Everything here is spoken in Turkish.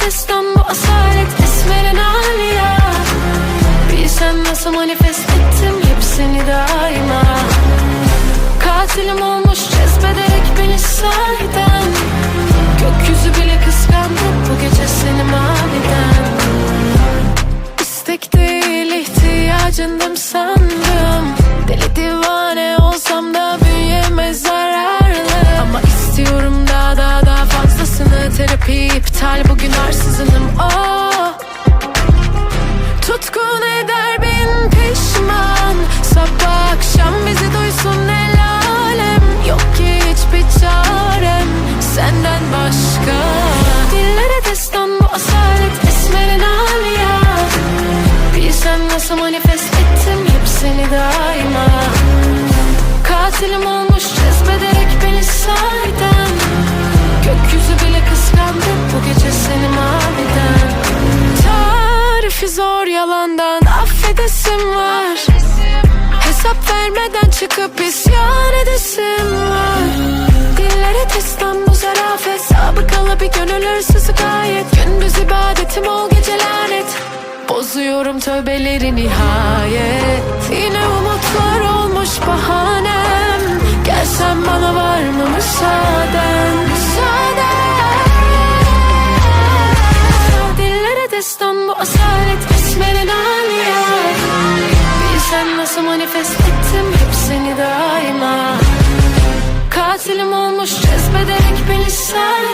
Destan bu asalet esmerin hali ya. Nasıl manifest ettim hepsini daima. Katilim olmuş cezbederek beni sahiden. Gökyüzü bile kıskandı bu gece seni maviden İstek değil ihtiyacındım sandım. Deli divan bugün arsızınım oh. Tutkun eder bin pişman. Sabah akşam bizi duysun el alem. Yok ki hiçbir çarem. Senden başka. Dillere destan bu asalet esmerin alya Bilsem nasıl manifest ettim hepsini daima. Katilim olmuş Tarifi zor yalandan affedesim var. Hesap vermeden çıkıp isyan edesim var. Dillere destan bu zarafet Sabıkalı bir gönül hırsızı gayet. Gündüz ibadetim ol gece lanet. Bozuyorum tövbeleri nihayet. Yine umutlar olmuş bahanem cezbederek beni sahiden